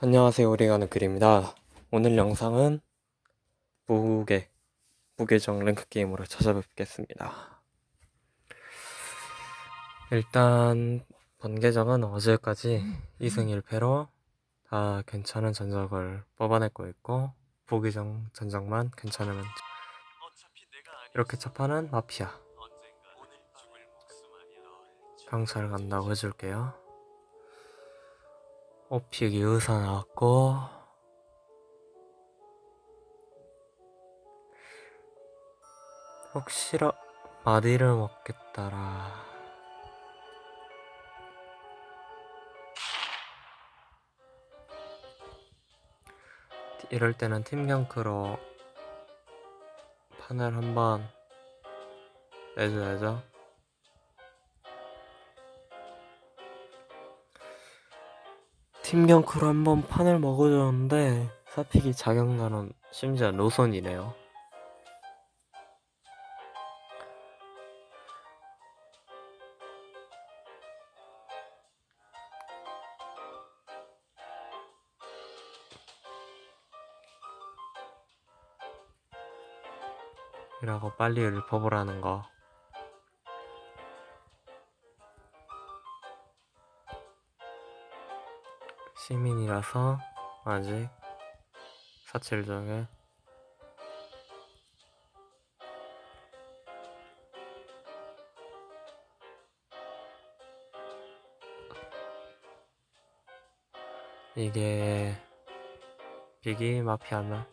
안녕하세요. 오리가는 글입니다. 오늘 영상은 무게, 무계정 랭크 게임으로 찾아뵙겠습니다. 일단, 본계정은 어제까지 2승 1패로 다 괜찮은 전적을 뽑아내고 있고, 부계정 전적만 괜찮으면 이렇게 첫판은 마피아. 경찰 간다고 해줄게요. 오픽이 의사 나왔고. 혹시라 마디를 먹겠다라. 이럴 때는 팀 경크로 판을 한번 내줘야죠 팀 경크로 한 번 판을 먹어줬는데 사픽이 자경단은 심지어 노선이네요. 이라고 빨리 읊어보라는 거. 시민이라서 아직 사칠 중에. 이게 빅이 마피아면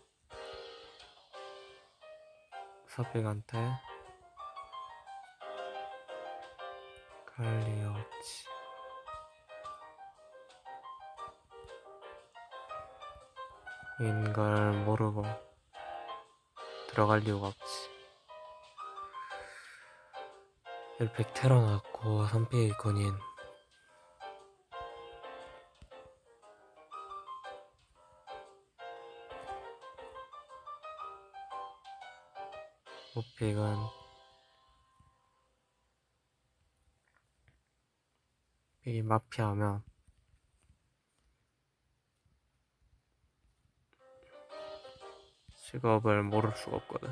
서픽한테 갈리 없 인걸 모르고 들어갈 이유가 없지. 1팩 테러 났고 3픽 군인 오픽은 픽이 마피아면 직업을 모를 수가 없거든.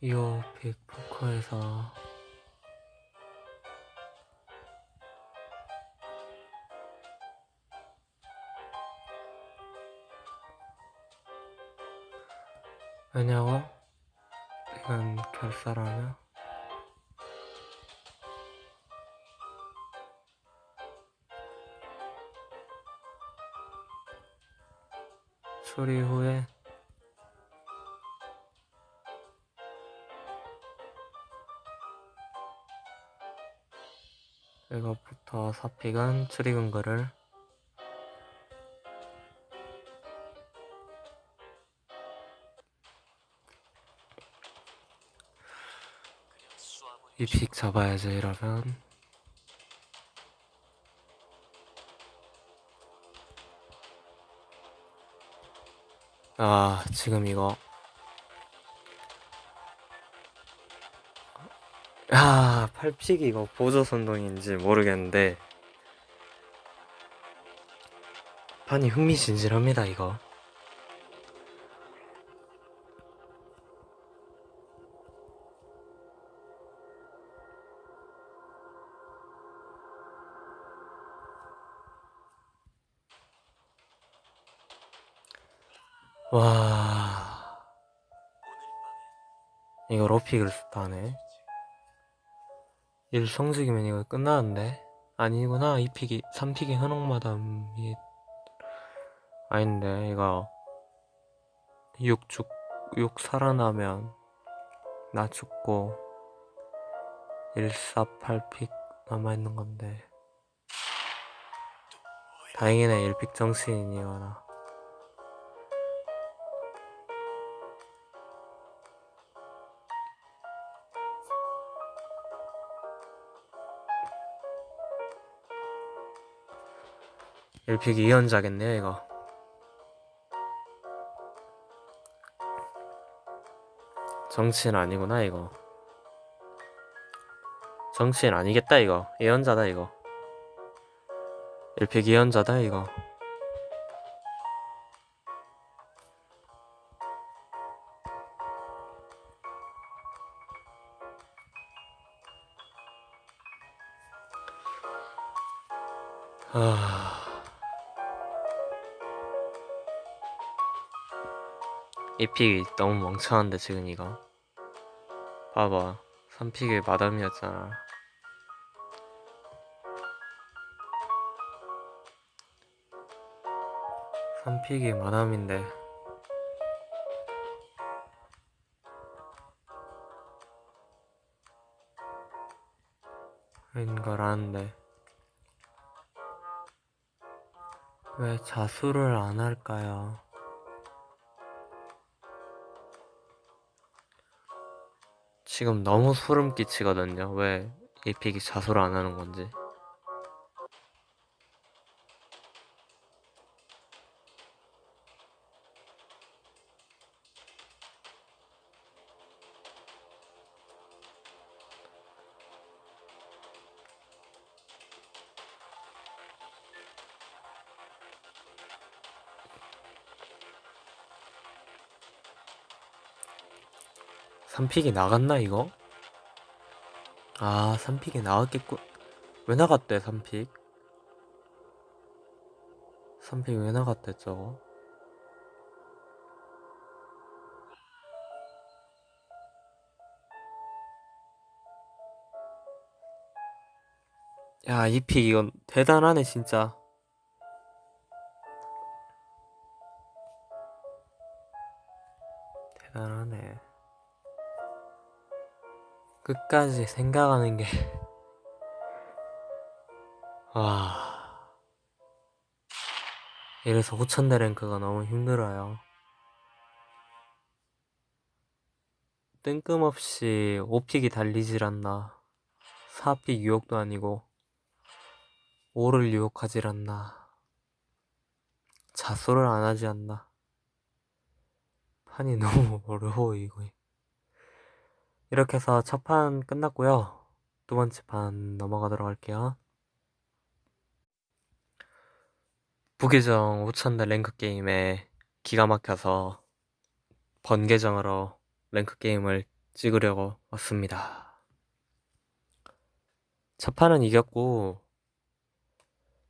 이오 픽 포커에서 왜냐고? 이건 결사라며? 수리 후에. 이것부터 사픽은 추리근 거를. 이 픽 잡아야지 이러면 아 지금 이거. 아 8픽이 이거 보조 선동인지 모르겠는데. 판이 흥미진진합니다 이거 픽을 스타네. 1 성직이면 이거 끝나는데? 아니구나 2픽이. 3픽이 현혹마담이 아닌데 이거. 6 죽, 6 살아나면 나 죽고 1, 4, 8픽 남아있는 건데. 다행이네 1픽 정신이거나 일픽 2연자겠네요 이거. 정치인 아니구나 이거. 정치인 아니겠다 이거. 예언자다 이거. 1픽 예언자다 이거. 아... 이 픽이 너무 멍청한데 지금 이거. 봐봐. 3픽이 마담이었잖아. 삼픽이 마담인데. 인걸 아는데. 왜 자수를 안 할까요? 지금 너무 소름 끼치거든요. 왜 이 픽이 자수를 안 하는 건지. 삼픽이 나갔나 이거? 아, 3픽이 나왔겠군. 왜 나갔대, 3픽? 3픽 왜 나갔대, 저거? 야, 이 픽 이건 대단하네, 진짜. 끝까지 생각하는 게, 와. 이래서 5천대 랭크가 너무 힘들어요. 뜬금없이 5픽이 달리질 않나. 4픽 유혹도 아니고, 5를 유혹하질 않나. 자수를 안 하지 않나. 판이 너무 어려워, 이거. 이렇게 해서 첫 판 끝났고요. 두 번째 판 넘어가도록 할게요. 부계정 5천대 랭크 게임에 기가 막혀서 번 계정으로 랭크 게임을 찍으려고 왔습니다. 첫 판은 이겼고,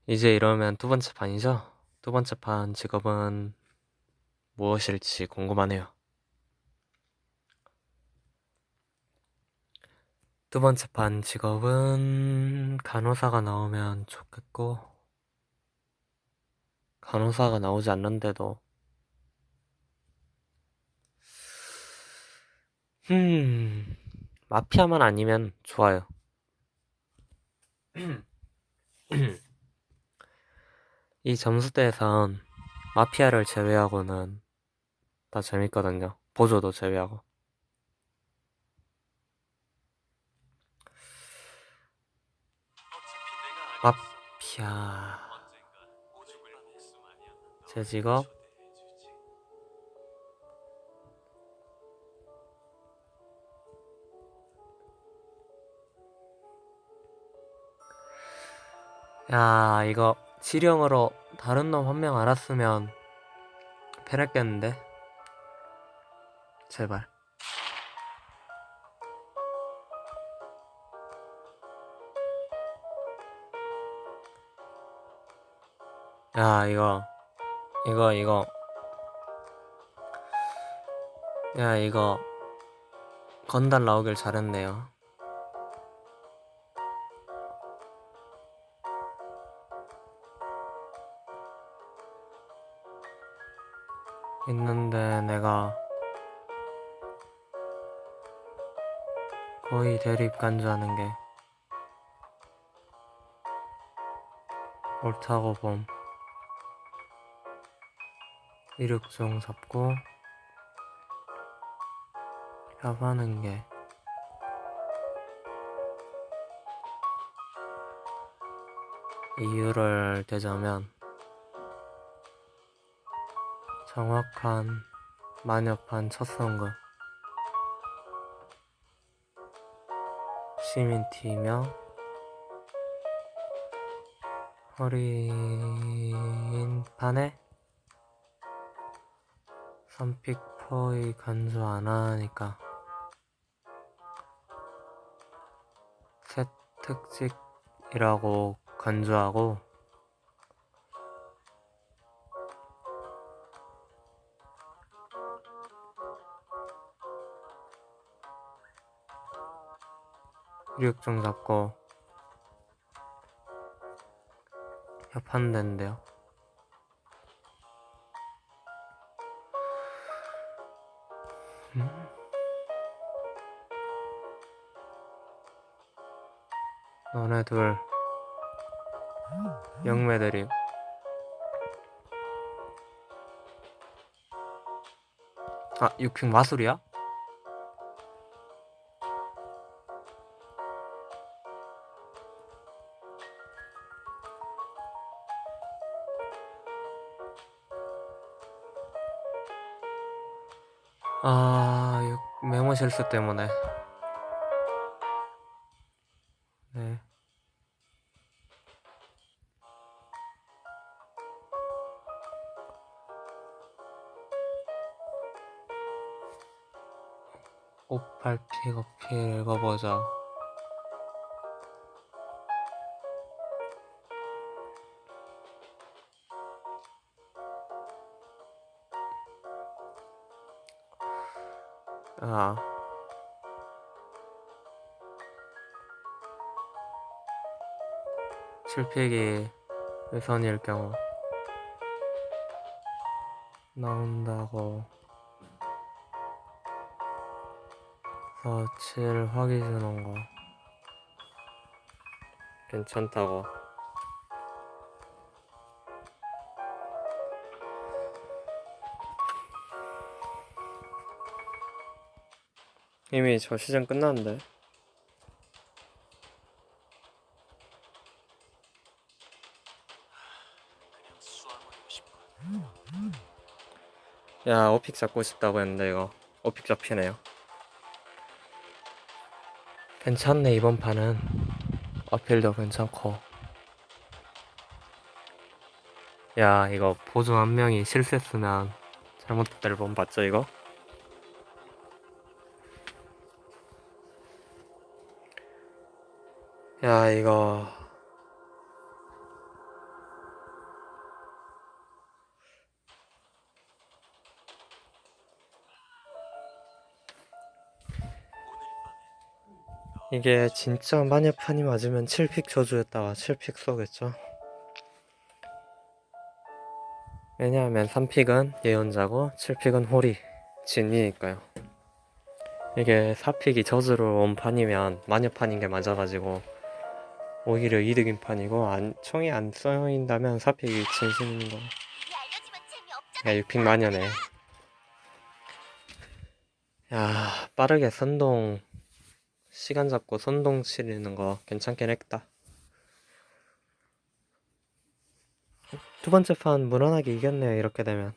이제 이러면 두 번째 판이죠? 두 번째 판 직업은 무엇일지 궁금하네요. 두 번째 판 직업은 간호사가 나오면 좋겠고, 간호사가 나오지 않는데도, 음, 마피아만 아니면 좋아요. 이 점수대에선 마피아를 제외하고는 다 재밌거든요. 보조도 제외하고. 마피아 제 직업? 야 이거 지령으로 다른 놈 한 명 알았으면 패냈겠는데? 제발 야 이거 이거 이거. 야 이거. 건달 나오길 잘했네요. 있는데 내가 거의 대립 간주하는 게 옳다고 봄. 이륙종 잡고 협하는 게 이유를 대자면 정확한 만협한 첫 선거 시민티며 허리인 판에 선픽 포이 간주 안 하니까 새 특집이라고 간주하고 일육종 잡고 협한된대요. 너네 둘 영매들이 아 육핑 마술이야? 아, 육- 메모 실수 때문에. 네. 오팔 픽 어필 읽어보자. 아. 칠픽이 외선일 경우 나온다고 서칠 확인 주는 거 괜찮다고 이미 저 시즌 끝났는데. 야 오픽 잡고 싶다고 했는데 이거. 오픽 잡히네요. 괜찮네 이번 판은. 어필도 괜찮고. 야 이거 보조 한 명이 실수했으면 잘못됐다 일본 봤죠 이거? 야 이거. 이게 진짜 마녀판이 맞으면 7픽 저주였다가 7픽 쏘겠죠? 왜냐하면 3픽은 예언자고 7픽은 홀이 진이니까요. 이게 4픽이 저주로 온 판이면 마녀판인 게 맞아가지고 오히려 이득인 판이고 안, 총이 안 쏘인다면 4픽이 진심인 거. 야, 6픽 마녀네. 야, 빠르게 선동, 시간 잡고 선동 치르는 거 괜찮긴 했다. 두 번째 판 무난하게 이겼네요, 이렇게 되면.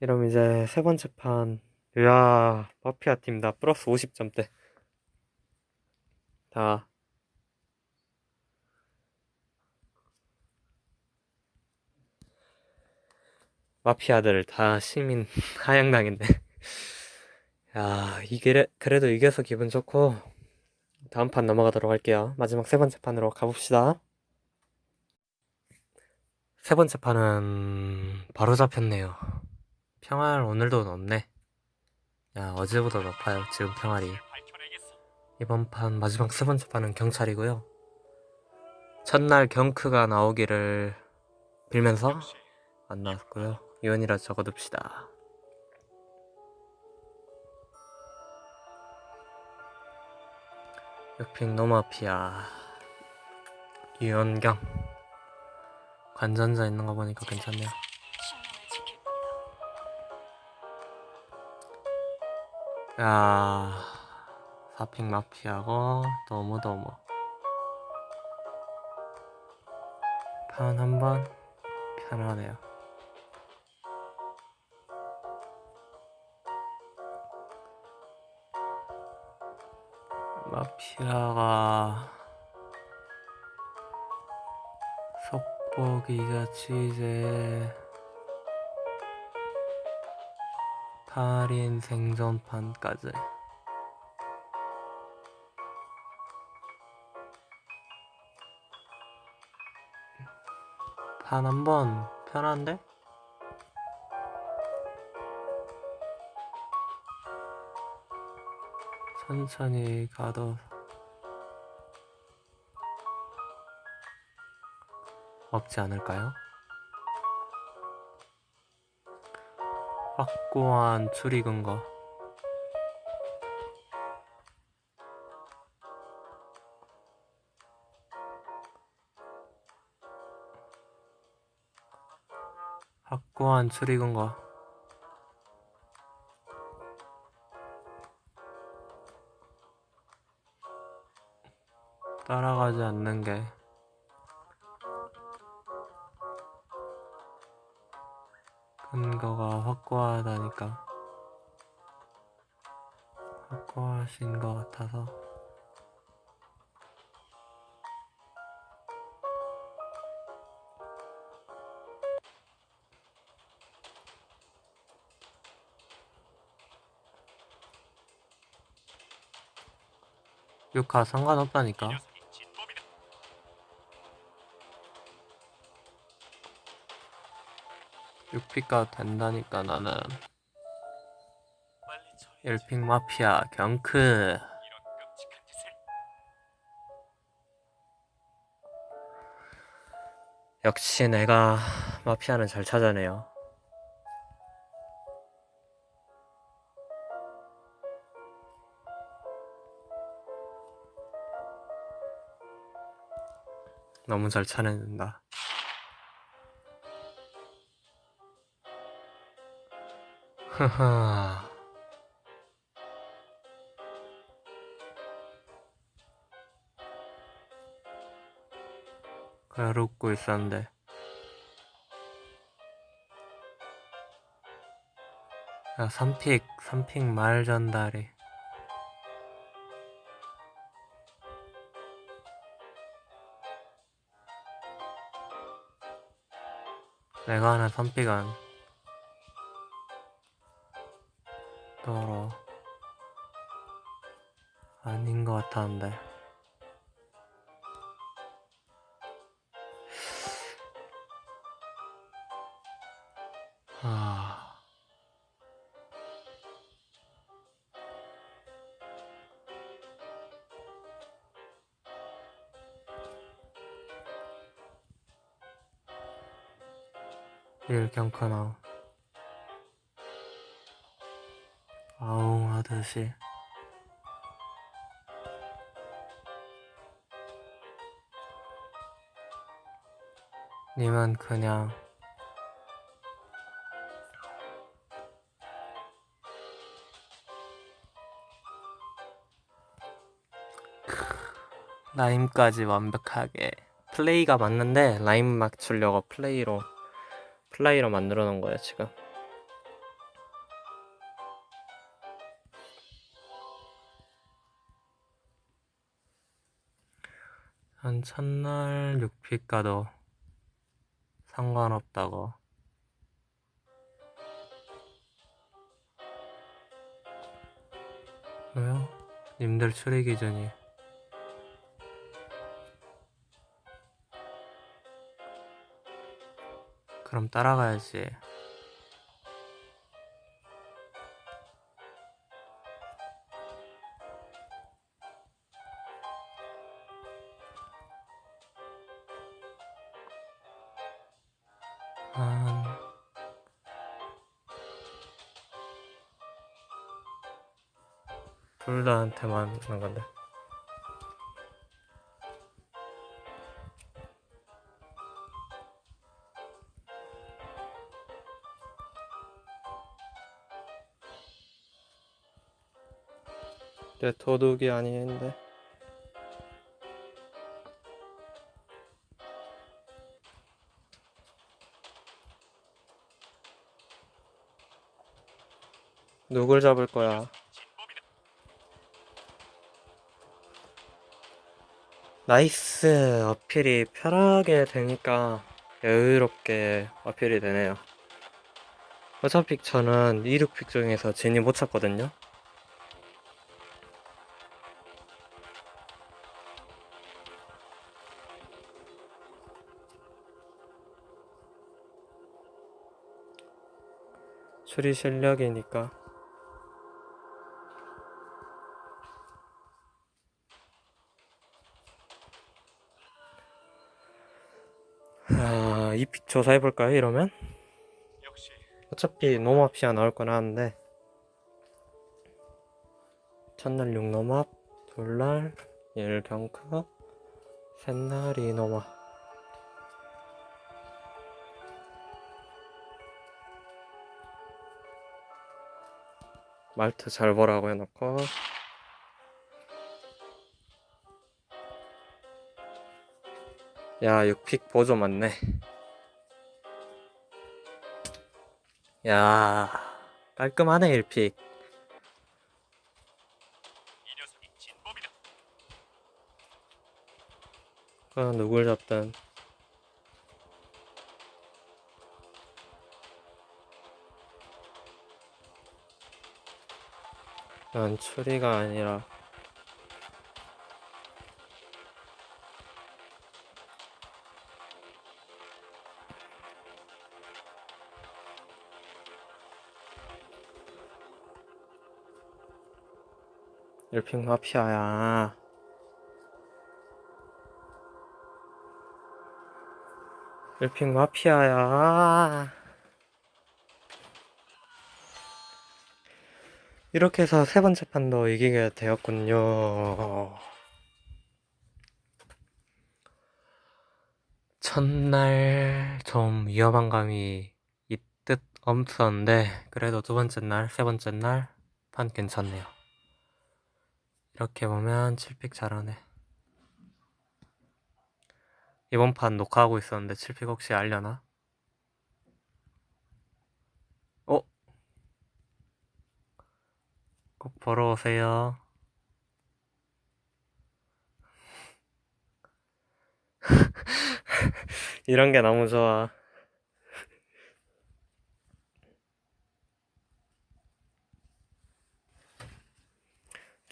이러면 이제 세 번째 판, 야, 마피아 팀 다 플러스 50점대. 다. 마피아들 다 시민 하향당했네. 야, 이게 그래도 이겨서 기분 좋고 다음 판 넘어가도록 할게요. 마지막 세 번째 판으로 가봅시다. 세 번째 판은 바로 잡혔네요. 평활 오늘도 높네. 야, 어제보다 높아요. 지금 평활이. 이번 판 마지막 세 번째 판은 경찰이고요. 첫날 경크가 나오기를 빌면서 안 나왔고요. 유언이라 적어둡시다. 육픽 노마피아 유연경 관전자 있는 거 보니까 괜찮네요. 야 사픽 마피아고 너무 너무 판 한번 편하네요. 마피아가 속보기자 취재 달인 생존판까지 판한번 편한데? 천천히 가도 없지 않을까요? 확고한 추리 근거. 확고한 추리 근거 따라가지 않는 게. 근거가 확고하다니까. 확고하신 것 같아서. 육하 상관없다니까 육피가 된다니까 나는. 일핑 마피아 경크. 역시 내가 마피아는 잘 찾아내요. 너무 잘 찾아낸다 하하. 웃고 있었는데. 야 3픽 3픽 말 전달이. 내가 하는 3픽은 더러 아닌 것 같았는데. 아. 일경크나 아웅하듯이 님은 그냥 라임까지 완벽하게 플레이가 맞는데 라임 맞추려고 플레이로 플레이로 만들어 놓은 거예요 지금 첫날 6픽 가도 상관없다고. 왜요? 님들 추리 기준이. 그럼 따라가야지 둘 다한테만 하는 건데 내 도둑이 아닌데 누굴 잡을 거야? 나이스 어필이 편하게 되니까 여유롭게 어필이 되네요. 어차피 저는 2, 6픽 중에서 진이 못 찾거든요. 추리 실력이니까 아, 2픽 조사해볼까요 이러면? 역시. 어차피 노마피아 나올 건 하는데. 첫날 6노맙 둘날 1병크 셋날 2노마 말트 잘 보라고 해놓고 야 6픽 보조 맞네. 야 깔끔하네 1픽. 이 녀석이 진범이다. 아, 누굴 잡든. 난 추리가 아니라 일핑 마피아야 일핑 마피아야. 이렇게 해서 세 번째 판도 이기게 되었군요. 첫날 좀 위험한 감이 있듯 없었는데, 그래도 두 번째 날, 세 번째 날 판 괜찮네요. 이렇게 보면 7픽 잘하네. 이번 판 녹화하고 있었는데 7픽 혹시 알려나? 어? 꼭 보러 오세요. 이런 게 너무 좋아.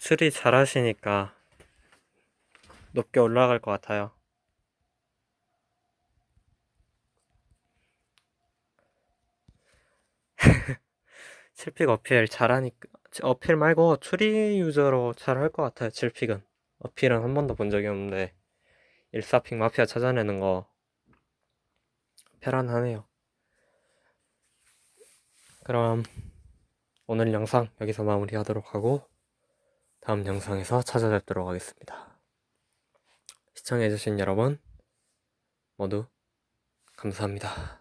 추리 잘 하시니까 높게 올라갈 것 같아요. 칠픽 어필 잘하니까 어필 말고 추리 유저로 잘 할 것 같아요. 칠픽은 어필은 한 번도 본 적이 없는데 1사픽 마피아 찾아내는 거 편안하네요. 그럼 오늘 영상 여기서 마무리하도록 하고 다음 영상에서 찾아뵙도록 하겠습니다. 시청해주신 여러분 모두 감사합니다.